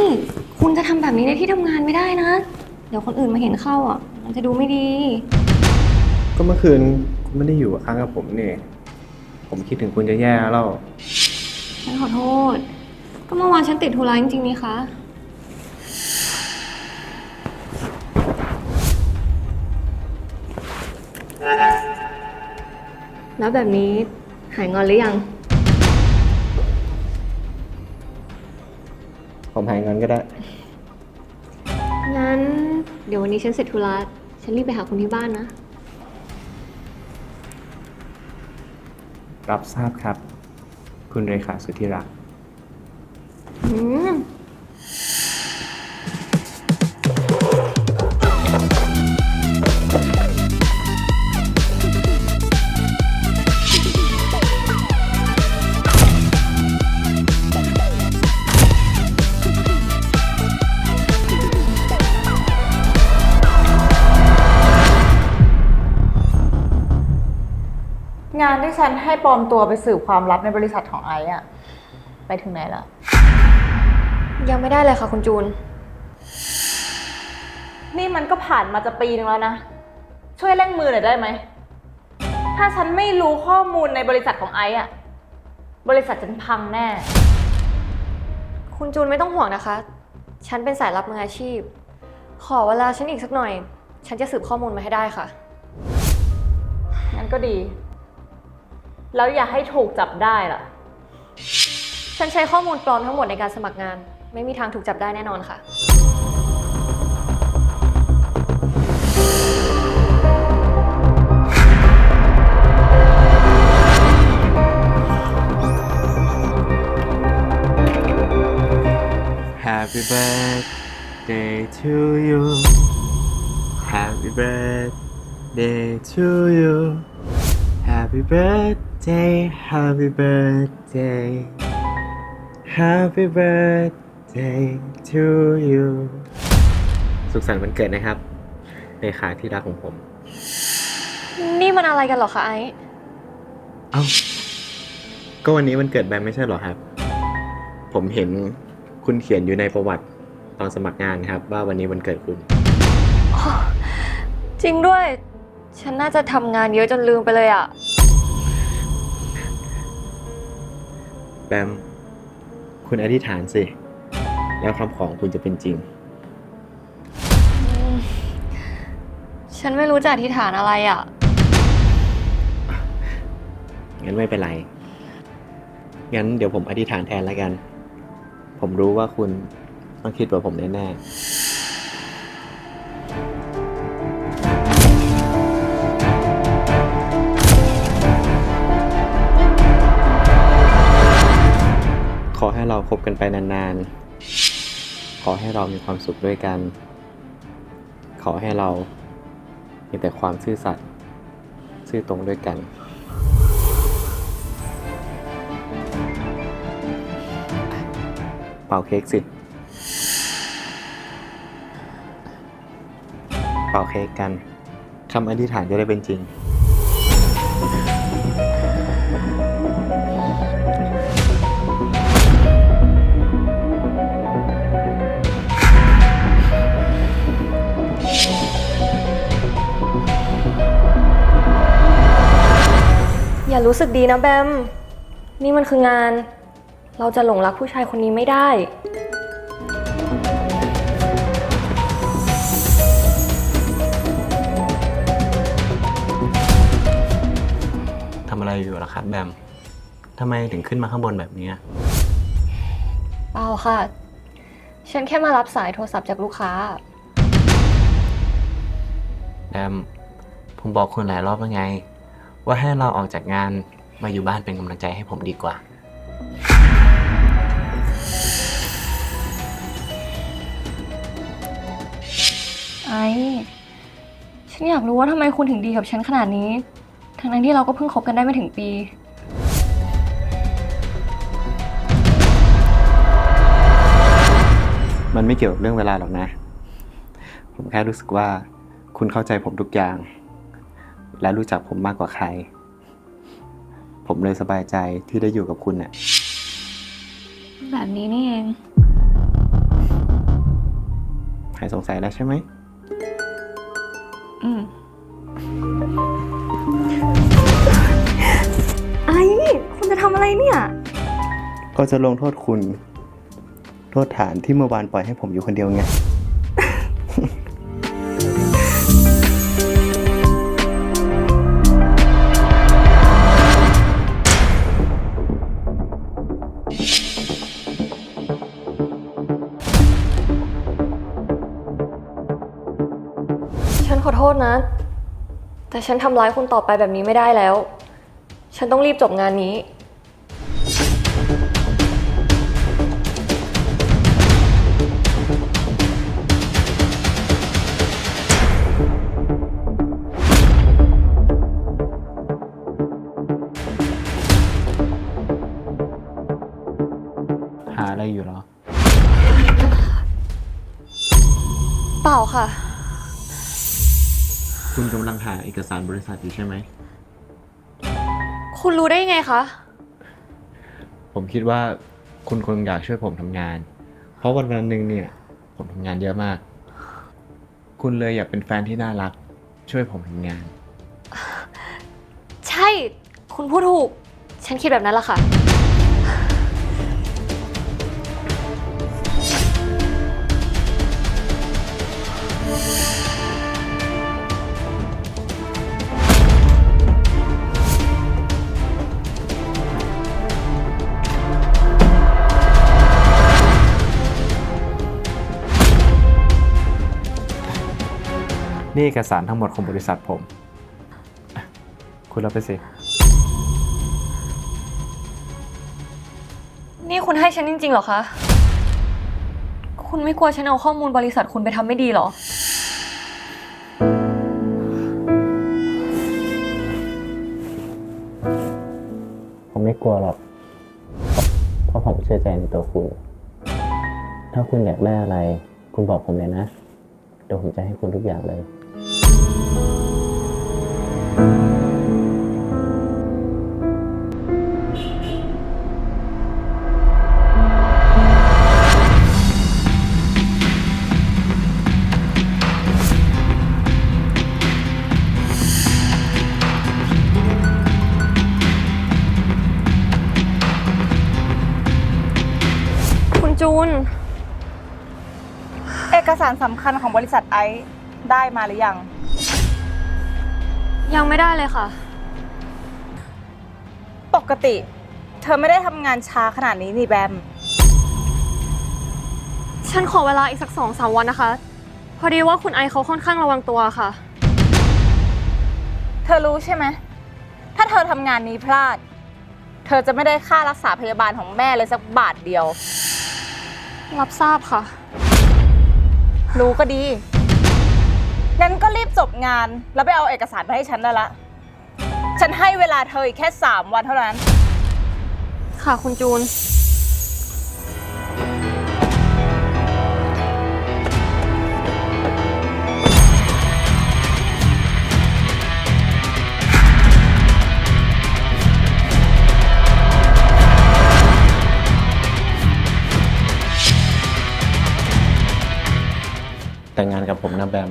นี่ คุณจะทำแบบนี้ในที่ทำงานไม่ได้นะ เดี๋ยวคนอื่นมาเห็นเข้าอะ มันจะดูไม่ดี ก็เมื่อคืนคุณไม่ได้อยู่ค้างกับผมนี่ ผมคิดถึงคุณจะแย่แล้ว ฉันขอโทษ ก็เมื่อวานฉันติดธุระจริงๆนี่คะ แล้วแบบนี้หายงอนหรือยัง ผมหายเงินก็ได้ งั้น เดี๋ยววันนี้ฉันเสร็จธุระฉันรีบไปหาคุณที่บ้านนะ รับทราบครับ คุณเรขาสุดที่รัก อืม ให้ปลอมตัวไปสืบความลับในบริษัทของไอซ์อะไปถึงไหนแล้วยังไม่ได้เลยค่ะคุณจูน นี่มันก็ผ่านมาจะปีนึงแล้วนะ ช่วยเร่งมือหน่อยได้ไหม ถ้าฉันไม่รู้ข้อมูลในบริษัทของไอซ์อะบริษัทฉันพังแน่ คุณจูนไม่ต้องห่วงนะคะ ฉันเป็นสายลับมืออาชีพ ขอเวลาฉันอีกสักหน่อย ฉันจะสืบข้อมูลมาให้ได้ค่ะ งั้นก็ดี แล้วอย่าให้ถูกจับได้ล่ะ ฉันใช้ข้อมูลปลอมทั้งหมดในการสมัครงาน ไม่มีทางถูกจับได้แน่นอนค่ะ Happy birthday to you Happy birthday to you Happy birthday Happy birthday Happy birthday to you สุขสันต์วันเกิดนะครับเลขาที่รักของผม นี่มันอะไรกันเหรอคะไอซ์เอ้า ก็วันนี้วันเกิดแบมไม่ใช่เหรอครับ ผมเห็นคุณเขียนอยู่ในประวัติตอนสมัครงานครับ ว่าวันนี้วันเกิดคุณ จริงด้วย ฉันน่าจะทำงานเยอะจนลืมไปเลยอะ แบมคุณอธิษฐานสิ แล้วคำของคุณจะเป็นจริง ฉันไม่รู้จะอธิษฐานอะไรอะงั้นไม่เป็นไร งั้นเดี๋ยวผมอธิษฐานแทนแล้วกัน ผมรู้ว่าคุณต้องคิดว่าผมแน่ๆ ให้เราคบกันไปนานๆ ขอให้เรามีความสุขด้วยกัน ขอให้เรามีแต่ความซื่อสัตย์ซื่อตรงด้วยกัน เป่าเค้กสิ เป่าเค้กกันคำอธิษฐานจะได้เป็นจริง รู้สึกดีนะแบม นี่มันคืองาน เราจะหลงรักผู้ชายคนนี้ไม่ได้ ทำอะไรอยู่ล่ะครับแบม ทำไมถึงขึ้นมาข้างบนแบบนี้เปล่าค่ะ ฉันแค่มารับสายโทรศัพท์จากลูกค้า แบม ผมบอกคุณหลายรอบแล้วไง ว่าให้เราออกจากงานมาอยู่บ้านเป็นกำลังใจให้ผมดีกว่า ไอ้ฉันอยากรู้ว่าทำไมคุณถึงดีกับฉันขนาดนี้ ทั้งนั้นที่เราก็เพิ่งคบกันได้ไม่ถึงปี มันไม่เกี่ยวกับเรื่องเวลาหรอกนะ ผมแค่รู้สึกว่าคุณเข้าใจผมทุกอย่าง และรู้จักผมมากกว่าใคร ผมเลยสบายใจที่ได้อยู่กับคุณน่ะ แบบนี้นี่เอง หายสงสัยแล้วใช่ไหม อืมไอ้คุณจะทำอะไรเนี่ย ก็จะลงโทษคุณ โทษฐานที่เมื่อวานปล่อยให้ผมอยู่คนเดียวไง แต่ฉันทำร้ายคุณต่อไปแบบนี้ไม่ได้แล้ว ฉันต้องรีบจบงานนี้ หาอะไรอยู่เหรอ เปล่าค่ะ คุณกำลังหาเอกสารบริษัทอยู่ใช่ไหม คุณรู้ได้ยังไงคะ ผมคิดว่าคุณคงอยากช่วยผมทำงาน เพราะวันวันหนึ่งเนี่ย ผมทำงานเยอะมาก คุณเลยอยากเป็นแฟนที่น่ารัก ช่วยผมทำงาน ใช่ คุณพูดถูก ฉันคิดแบบนั้นแหละค่ะ นี่เอกสารทั้งหมดของบริษัทผมอะคุณรับไปสิ นี่คุณให้ฉันจริงๆเหรอคะ คุณไม่กลัวฉันเอาข้อมูลบริษัทคุณไปทำไม่ดีเหรอ ผมไม่กลัวหรอก เพราะผมเชื่อใจในตัวคุณ ถ้าคุณอยากได้อะไร คุณบอกผมเลยนะ เดี๋ยวผมจะให้คุณทุกอย่างเลยารสำคัญของบริษัทไอซ์ได้มาหรือยัง ยังไม่ได้เลยค่ะ ปกติ เธอไม่ได้ทำงานช้าขนาดนี้นี่แบม ฉันขอเวลาอีกสักสองสามวันนะคะ พอดีว่าคุณไอซ์เขาค่อนข้างระวังตัวค่ะ เธอรู้ใช่ไหม ถ้าเธอทำงานนี้พลาด เธอจะไม่ได้ค่ารักษาพยาบาลของแม่เลยสักบาทเดียว รับทราบค่ะ รู้ก็ดี งั้นก็รีบจบงานแล้วไปเอาเอกสารมาให้ฉันได้ละ ฉันให้เวลาเธออีกแค่ 3 วันเท่านั้น ค่ะคุณจูน แต่งงานกับผมนะแบม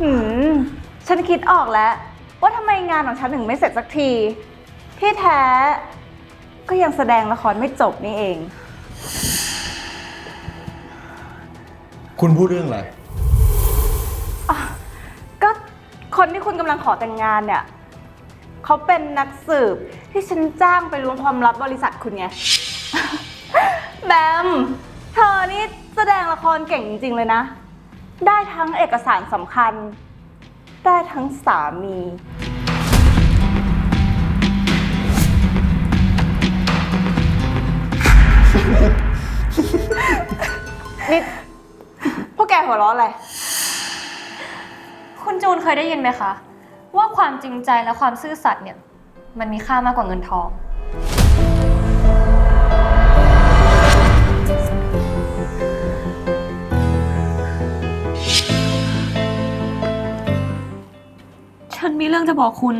หืม ฉันคิดออกแล้ว ว่าทำไมงานของฉันถึงไม่เสร็จสักที ที่แท้ ก็ยังแสดงละครไม่จบนี่เอง คุณพูดเรื่องอะไร ก็คนที่คุณกำลังขอแต่งงานเนี่ย เขาเป็นนักสืบ ที่ฉันจ้างไปล้วงความลับบริษัทคุณไง แบม เธอนี่แสดงละครเก่งจริง ๆ เลยนะ ได้ทั้งเอกสารสำคัญ ได้ทั้งสามี นี่พวกแกหัวเราะอะไร คุณจูนเคยได้ยินไหมคะ ว่าความจริงใจและความซื่อสัตย์เนี่ย มันมีค่ามากกว่าเงินทอง ฉันมีเรื่องจะบอกคุณ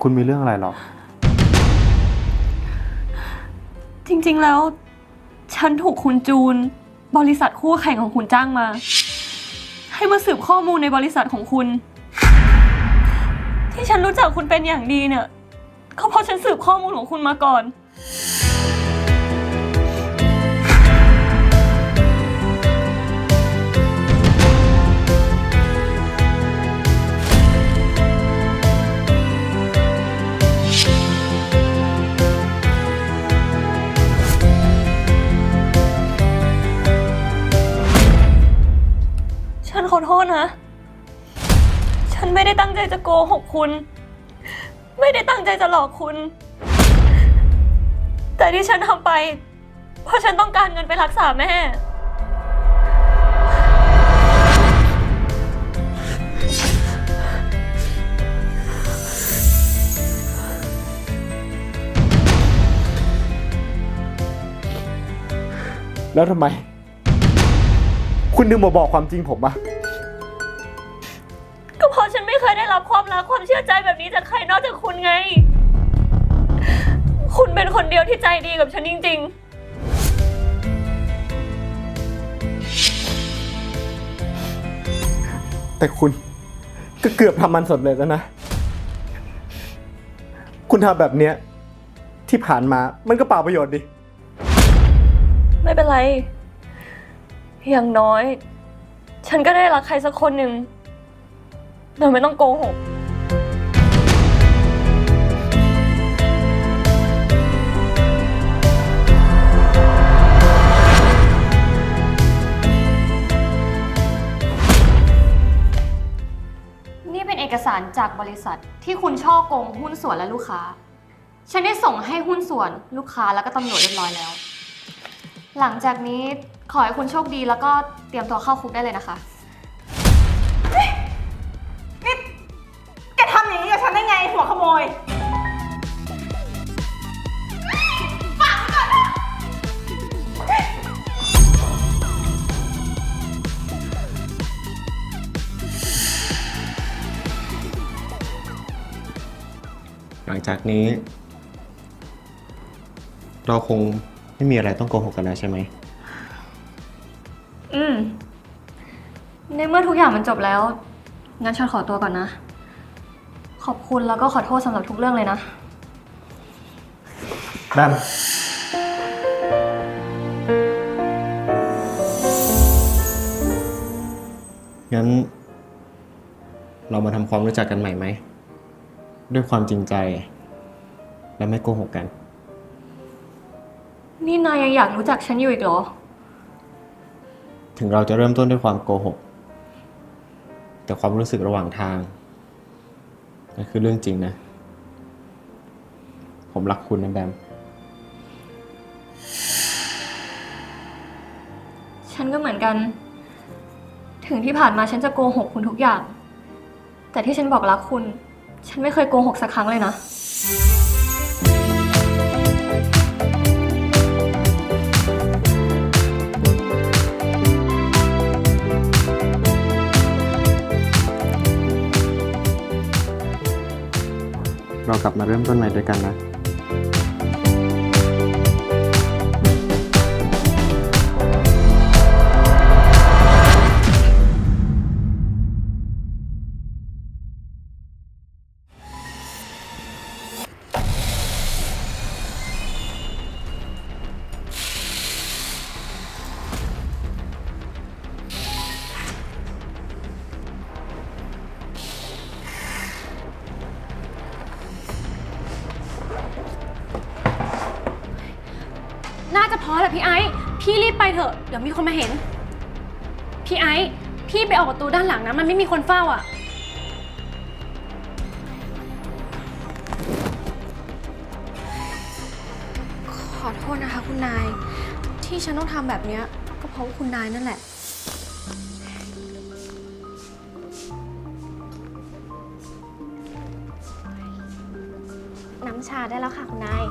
คุณมีเรื่องอะไรหรอ จริงๆแล้ว ฉันถูกคุณจูน บริษัทคู่แข่งของคุณจ้างมา ให้มาสืบข้อมูลในบริษัทของคุณ ที่ฉันรู้จักคุณเป็นอย่างดีเนี่ยก็เพราะฉันสืบข้อมูลของคุณมาก่อน ฉันขอโทษนะ ไม่ได้ตั้งใจจะโกหกคุณ ไม่ได้ตั้งใจจะหลอกคุณ แต่ที่ฉันทำไป เพราะฉันต้องการเงินไปรักษาแม่ แล้วทำไม คุณดึงมาบอกความจริงผมอะ รับความรักความเชื่อใจแบบนี้จากใครนอกจากคุณไง คุณเป็นคนเดียวที่ใจดีกับฉันจริง ๆ แต่คุณก็เกือบทำมันสำเร็จแล้วนะ คุณทำแบบเนี้ยที่ผ่านมามันก็เปล่าประโยชน์ดิ ไม่เป็นไร อย่างน้อย ฉันก็ได้รักใครสักคนหนึ่ง โดยไม่ต้องโกหก นี่เป็นเอกสารจากบริษัทที่คุณช่อโกงหุ้นส่วนและลูกค้า ฉันได้ส่งให้หุ้นส่วนลูกค้าแล้วก็ตำรวจเรียบร้อยแล้ว หลังจากนี้ขอให้คุณโชคดีแล้วก็เตรียมตัวเข้าคุกได้เลยนะคะ ทำอย่างนี้กับฉันได้ไงหัวขโมย หลังจากนี้ เราคงไม่มีอะไรต้องโกหกกันแล้วใช่ไหม อืม ในเมื่อทุกอย่างมันจบแล้ว งั้นฉันขอตัวก่อนนะ ขอบคุณแล้วก็ขอโทษสำหรับทุกเรื่องเลยนะ แบมงั้น เรามาทำความรู้จักกันใหม่ไหม ด้วยความจริงใจ และไม่โกหกกัน นี่นายยังอยากรู้จักฉันอยู่อีกเหรอ ถึงเราจะเริ่มต้นด้วยความโกหก แต่ความรู้สึกระหว่างทาง นั่นคือเรื่องจริงนะ ผมรักคุณนะแบม ฉันก็เหมือนกัน ถึงที่ผ่านมาฉันจะโกหกคุณทุกอย่าง แต่ที่ฉันบอกรักคุณ ฉันไม่เคยโกหกสักครั้งเลยนะ เรากลับมาเริ่มต้นใหม่ด้วยกันนะ คนมาเห็น พี่ไอซ์พี่ไปออกประตูด้านหลังนะมันไม่มีคนเฝ้าอะ ขอโทษนะคะคุณนาย ที่ฉันต้องทำแบบเนี้ยก็เพราะว่าคุณนายนั่นแหละ น้ำชาได้แล้วค่ะคุณนาย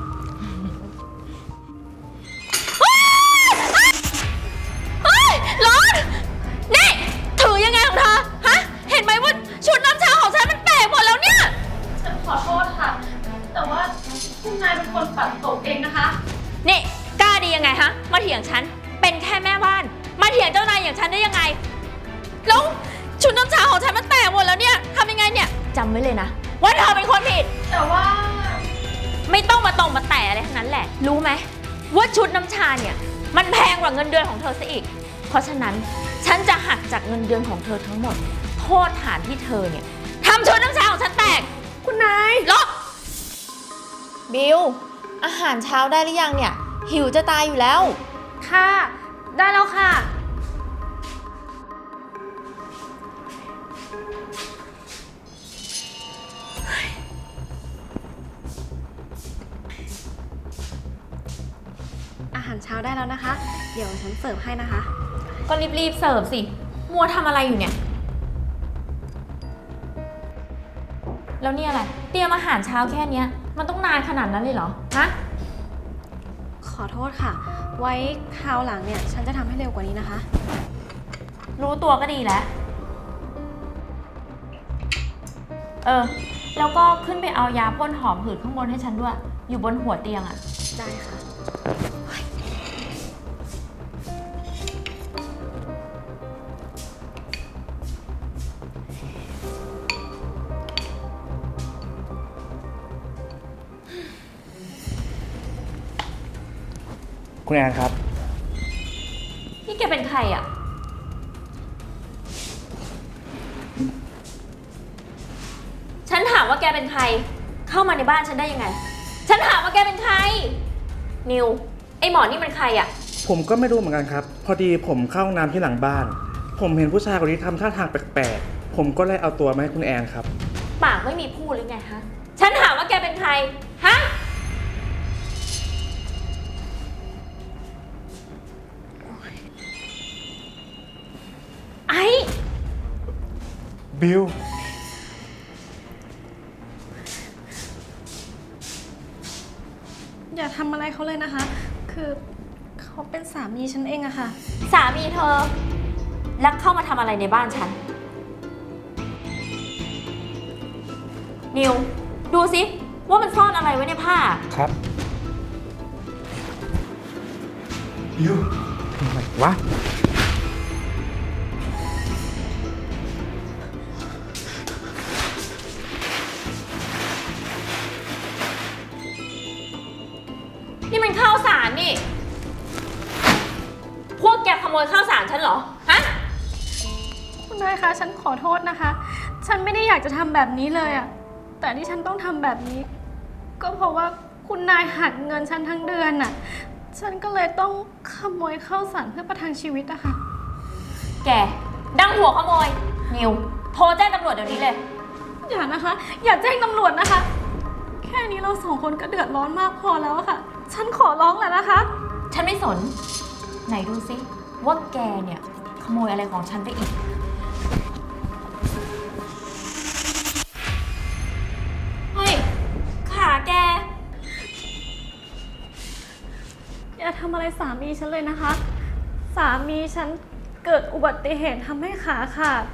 เพราะฉะนั้นฉันจะหักจากเงินเดือนของเธอทั้งหมด โทษฐานที่เธอเนี่ยทำชุดน้ำชาของฉันแตก คุณนายลบบิลอาหารเช้าได้หรือยังเนี่ย หิวจะตายอยู่แล้ว ค่ะ ได้แล้วค่ะ อาหารเช้าได้แล้วนะคะ เดี๋ยวฉันเสิร์ฟให้นะคะ ก็รีบๆเสิร์ฟสิ มัวทำอะไรอยู่เนี่ย แล้วนี่อะไร เตรียมอาหารเช้าแค่เนี้ย มันต้องนานขนาดนั้นเลยเหรอ ฮะ ขอโทษค่ะ ไว้คราวหลังเนี่ย ฉันจะทำให้เร็วกว่านี้นะคะ รู้ตัวก็ดีแล้ว เออ แล้วก็ขึ้นไปเอายาพ่นหอมหืดข้างบนให้ฉันด้วย อยู่บนหัวเตียงอะ ได้ค่ะ คุณแอนครับ นี่แกเป็นใครอะฉันถามว่าแกเป็นใคร เข้ามาในบ้านฉันได้ยังไง ฉันถามว่าแกเป็นใคร นิว ไอหมอนี่มันใครอะผมก็ไม่รู้เหมือนกันครับ พอดีผมเข้าห้องน้ำที่หลังบ้าน ผมเห็นผู้ชายคนนี้ทำท่าทางแปลกๆ ผมก็เลยเอาตัวมาให้คุณแอนครับ ปากไม่มีพูดหรือไงฮะ ฉันถามว่าแกเป็นใคร ฮะ บิลอย่าทำอะไรเขาเลยนะคะ คือเขาเป็นสามีฉันเองอะค่ะ สามีเธอ ลักเข้ามาทำอะไรในบ้านฉัน นิว ดูสิ ว่ามันซ่อนอะไรไว้ในผ้า ครับ บิลทำไมวะ ไม่ได้อยากจะทำแบบนี้เลยอะแต่ที่ฉันต้องทำแบบนี้ ก็เพราะว่าคุณนายหักเงินฉันทั้งเดือนน่ะฉันก็เลยต้องขโมยข้าวสารเพื่อประทังชีวิตอะค่ะ แกดังหัวขโมย นิว โทรแจ้งตำรวจเดี๋ยวนี้เลย อย่านะคะ อย่าแจ้งตำรวจนะคะ แค่นี้เราสองคนก็เดือดร้อนมากพอแล้วอะค่ะ ฉันขอร้องแหละนะคะ ฉันไม่สน ไหนดูสิว่าแกเนี่ย ขโมยอะไรของฉันไปอีกำอะไรสามีฉันเลยนะคะ สามีฉันเกิดอุบัติเหตุทำให้ขาขาด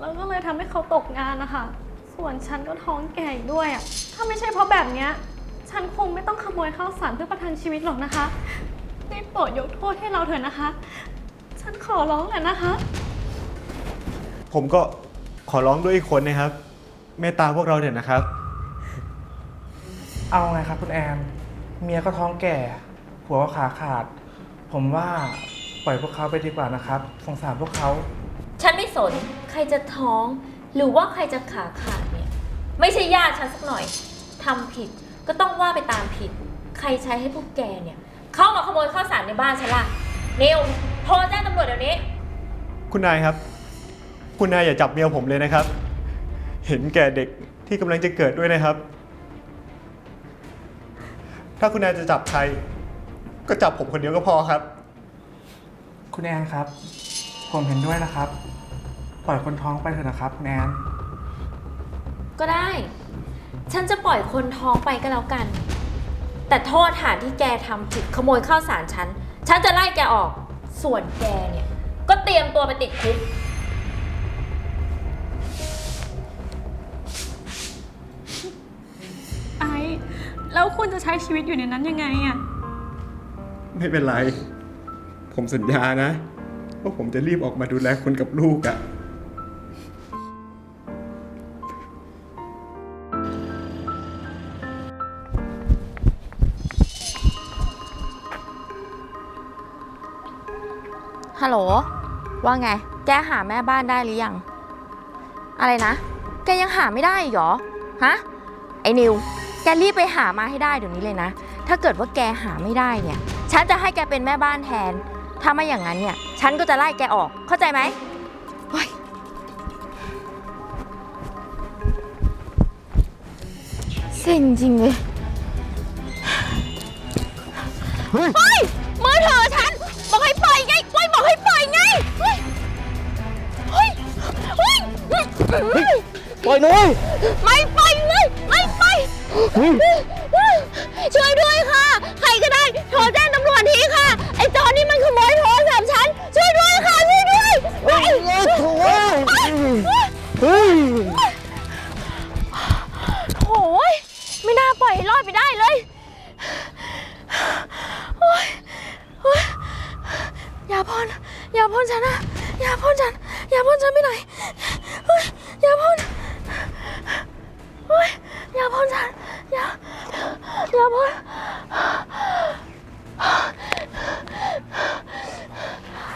แล้วก็เลยทำให้เขาตกงานนะคะ ส่วนฉันก็ท้องแก่อีกด้วยอะ่ะ ถ้าไม่ใช่เพราะแบบเนี้ย ฉันคงไม่ต้องขโมยข้าวสารเพื่อประทังชีวิตหรอกนะคะได้โปรดยกโทษให้เราเถอะนะคะ ฉันขอร้องแหละนะคะ ผมก็ขอร้องด้วยอีกคนนะครับ เมตตาพวกเราเถอะนะครับ เอาไงครับคุณแอนเมียก็ท้องแก่ ผัวก็ขาขาด ผมว่าปล่อยพวกเขาไปดีกว่านะครับ สงสารพวกเขา ฉันไม่สน ใครจะท้อง หรือว่าใครจะขาขาดเนี่ย ไม่ใช่ญาติฉันสักหน่อยทำผิดก็ต้องว่าไปตามผิด ใครใช้ให้พวกแกเนี่ย เข้ามาขโมยข้าวสารในบ้านฉันล่ะนิวโทรแจ้งตำรวจเดี๋ยวนี้ คุณนายครับ คุณนายอย่าจับเมียผมเลยนะครับ เห็นแก่เด็กที่กำลังจะเกิดด้วยนะครับ ถ้าคุณนายจะจับใคร ก็จับผมคนเดียวก็พอครับ คุณแอนครับ ผมเห็นด้วยนะครับ ปล่อยคนท้องไปเถอะนะครับคุณแอน ก็ได้ ฉันจะปล่อยคนท้องไปก็แล้วกัน แต่โทษฐานที่แกทำผิดขโมยข้าวสารฉัน ฉันจะไล่แกออก ส่วนแกเนี่ย ก็เตรียมตัวไปติดคุก ไอ้แล้วคุณจะใช้ชีวิตอยู่ในนั้นยังไงอะ ไม่เป็นไร ผมสัญญานะว่าผมจะรีบออกมาดูแลคุณกับลูกอะฮัลโหล ว่าไง แกหาแม่บ้านได้หรือยัง อะไรนะ แกยังหาไม่ได้อีกเหรอ ฮะ ไอ้นิว แกรีบไปหามาให้ได้เดี๋ยวนี้เลยนะ ถ้าเกิดว่าแกหาไม่ได้เนี่ย ฉันจะให้แกเป็นแม่บ้านแทน ถ้าไม่อย่างนั้นเนี่ย ฉันก็จะไล่แกออก เข้าใจไหมเฮ้ยเซ็งจริงเลยเฮ้ยมือถือฉัน บอกให้ปล่อยไงปล่อยบอกให้ปล่อยไง เฮ้ย เฮ้ย เฮ้ย ปล่อยหน่อย ไม่ปล่อยเลย ไม่ปล่อย ช่วยด้วยค่ะ ใครก็ได้โทรแจ้งตำรวจทีค่ะ ไอ้จรนี่มันขโมยโทรศัพท์ฉัน ช่วยด้วยค่ะ ช่วยด้วยเฮ้ยโอ้ยไม่น่าปล่อยให้รอดไปได้เลยโอ๊ยโอ๊ยอย่าพ่นอย่าพ่นฉันนะอย่าพ่นฉันอย่าพ่นฉันไปไหนอยเฮ้ยอย่าพ่นเฮ้ยอย่าพ่นฉัน อย่าอย่าพ่น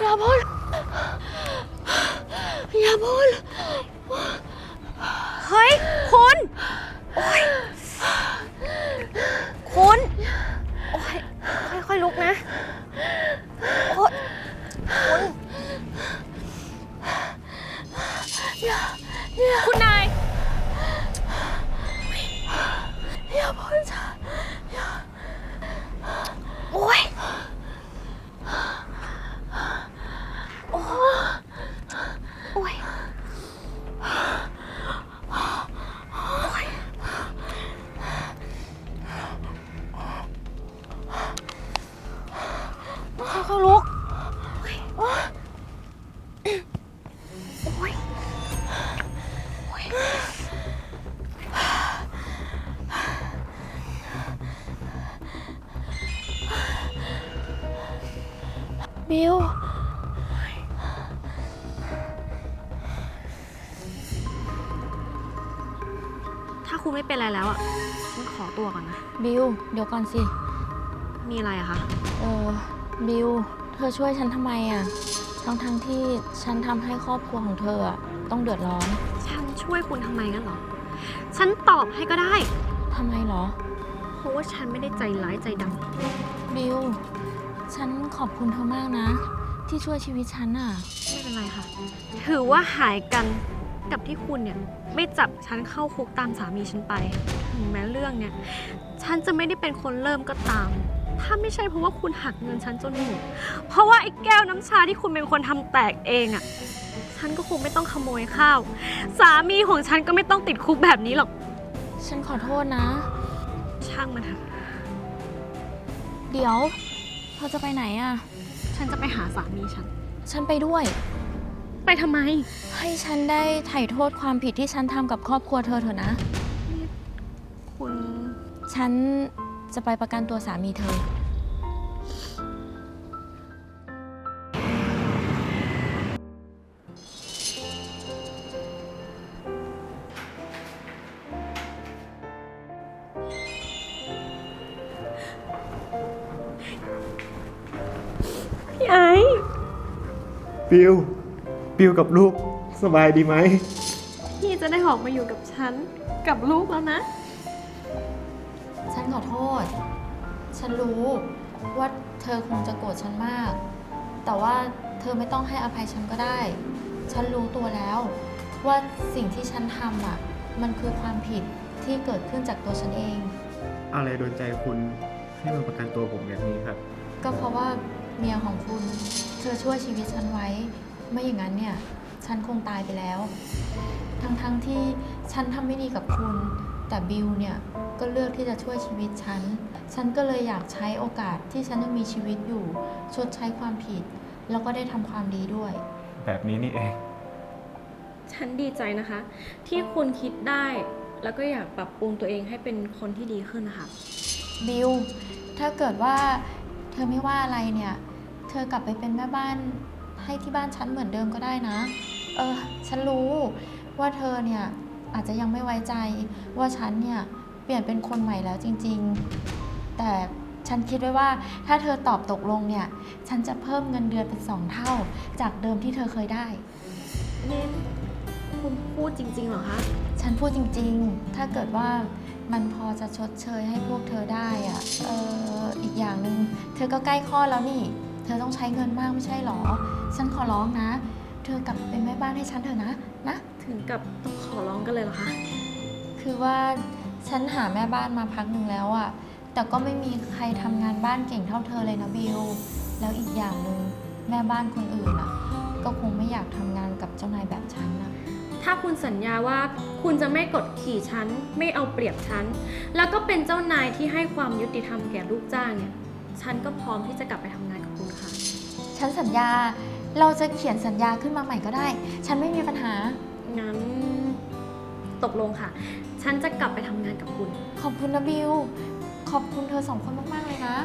อย่าพ่นอย่าพ่นเฮ้ย คุณโอ้ยคุณ โอ้ยค่อยๆลุกนะ ถ้าคุณไม่เป็นอะไรแล้วอะฉันขอตัวก่อนนะ บิว เดี๋ยวก่อนสิ มีอะไรอะคะ เออ บิว เธอช่วยฉันทำไมอะทั้งทั้งๆที่ฉันทำให้ครอบครัวของเธออะต้องเดือดร้อนฉันช่วยคุณทำไมงั้นเหรอ ฉันตอบให้ก็ได้ ทำไมเหรอ เพราะว่าฉันไม่ได้ใจร้ายใจดำบิว ฉันขอบคุณเธอมากนะ ที่ช่วยชีวิตฉันอะไม่เป็นไรค่ะ ถือว่าหายกัน กับที่คุณเนี่ยไม่จับฉันเข้าคุกตามสามีฉันไป ถึงแม้เรื่องเนี่ยฉันจะไม่ได้เป็นคนเริ่มก็ตาม ถ้าไม่ใช่เพราะว่าคุณหักเงินฉันจนหมดเพราะว่าไอ้แก้วน้ำชาที่คุณเป็นคนทำแตกเองอะ่ะฉันก็คงไม่ต้องขโมยข้าว สามีของฉันก็ไม่ต้องติดคุกแบบนี้หรอก ฉันขอโทษนะ ช่างมันเถอะ เดี๋ยวเธอจะไปไหนอะฉันจะไปหาสามีฉัน ฉันไปด้วย ไปทำไม ให้ฉันได้ไถ่โทษความผิดที่ฉันทำกับครอบครัวเธอเถอะนะ คุณ ฉันจะไปประกันตัวสามีเธอ พี่ไอ้บิว บิวกับลูกสบายดีไหม พี่จะได้ออกมาอยู่กับฉัน กับลูกแล้วนะ ฉันขอโทษ ฉันรู้ว่าเธอคงจะโกรธฉันมาก แต่ว่าเธอไม่ต้องให้อภัยฉันก็ได้ ฉันรู้ตัวแล้ว ว่าสิ่งที่ฉันทำอะ มันคือความผิดที่เกิดขึ้นจากตัวฉันเอง อะไรโดนใจคุณให้มาประกันตัวผมแบบนี้ครับ ก็เพราะว่าเมียของคุณ เธอช่วยชีวิตฉันไว้ ไม่อย่างนั้นเนี่ย ฉันคงตายไปแล้ว ทั้งๆทที่ฉันทำไม่ดีกับคุณ แต่บิวเนี่ยก็เลือกที่จะช่วยชีวิตฉัน ฉันก็เลยอยากใช้โอกาสที่ฉันยังมีชีวิตอยู่ ชดใช้ความผิด แล้วก็ได้ทำความดีด้วย แบบนี้นี่เอง ฉันดีใจนะคะ ที่คุณคิดได้ แล้วก็อยากปรับปรุงตัวเองให้เป็นคนที่ดีขึ้นนะคะ บิลถ้าเกิดว่าเธอไม่ว่าอะไรเนี่ย เธอกลับไปเป็นแม่บ้าน ให้ที่บ้านฉันเหมือนเดิมก็ได้นะ เออ ฉันรู้ว่าเธอเนี่ยอาจจะยังไม่ไว้ใจว่าฉันเนี่ยเปลี่ยนเป็นคนใหม่แล้วจริงๆ แต่ฉันคิดไว้ว่าถ้าเธอตอบตกลงเนี่ย ฉันจะเพิ่มเงินเดือนเป็นสองเท่า จากเดิมที่เธอเคยได้ นี่คุณพูดจริง ๆ เหรอคะ ฉันพูดจริงๆ ถ้าเกิดว่ามันพอจะชดเชยให้พวกเธอได้อะเอออีกอย่างหนึ่งเธอก็ใกล้คลอดแล้วนี่เธอต้องใช้เงินมากไม่ใช่หรอ ฉันขอร้องนะ เธอกลับเป็นแม่บ้านให้ฉันเถอะนะ นะ ถึงกับต้องขอร้องกันเลยเหรอคะ คือว่าฉันหาแม่บ้านมาพักหนึ่งแล้วอะแต่ก็ไม่มีใครทำงานบ้านเก่งเท่าเธอเลยนะบิว แล้วอีกอย่างหนึ่งแม่บ้านคนอื่นอะก็คงไม่อยากทำงานกับเจ้านายแบบฉันนะ ถ้าคุณสัญญาว่าคุณจะไม่กดขี่ฉัน ไม่เอาเปรียบฉัน แล้วก็เป็นเจ้านายที่ให้ความยุติธรรมแก่ลูกจ้างเนี่ย ฉันก็พร้อมที่จะกลับไปทำ ฉันสัญญา เราจะเขียนสัญญาขึ้นมาใหม่ก็ได้ ฉันไม่มีปัญหา งั้นตกลงค่ะ ฉันจะกลับไปทำงานกับคุณ ขอบคุณนะบิว ขอบคุณเธอสองคนมาก ๆ เลยนะ